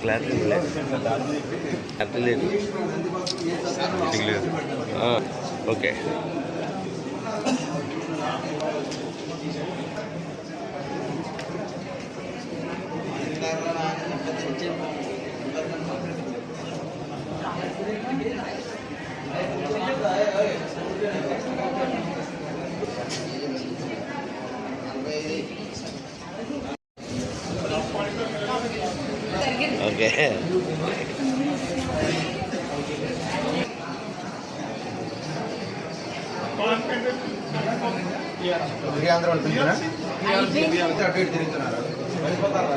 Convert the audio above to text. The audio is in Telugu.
క్లారిటీ లేదు. క్లారిటీ లేదు. Okay Thank you. Okay okay Andhra వాళ్ళు పిలిచినా అయిపోయింది. అటు ఇటు తిరుగుతున్నారు వెళ్ళిపోతారా?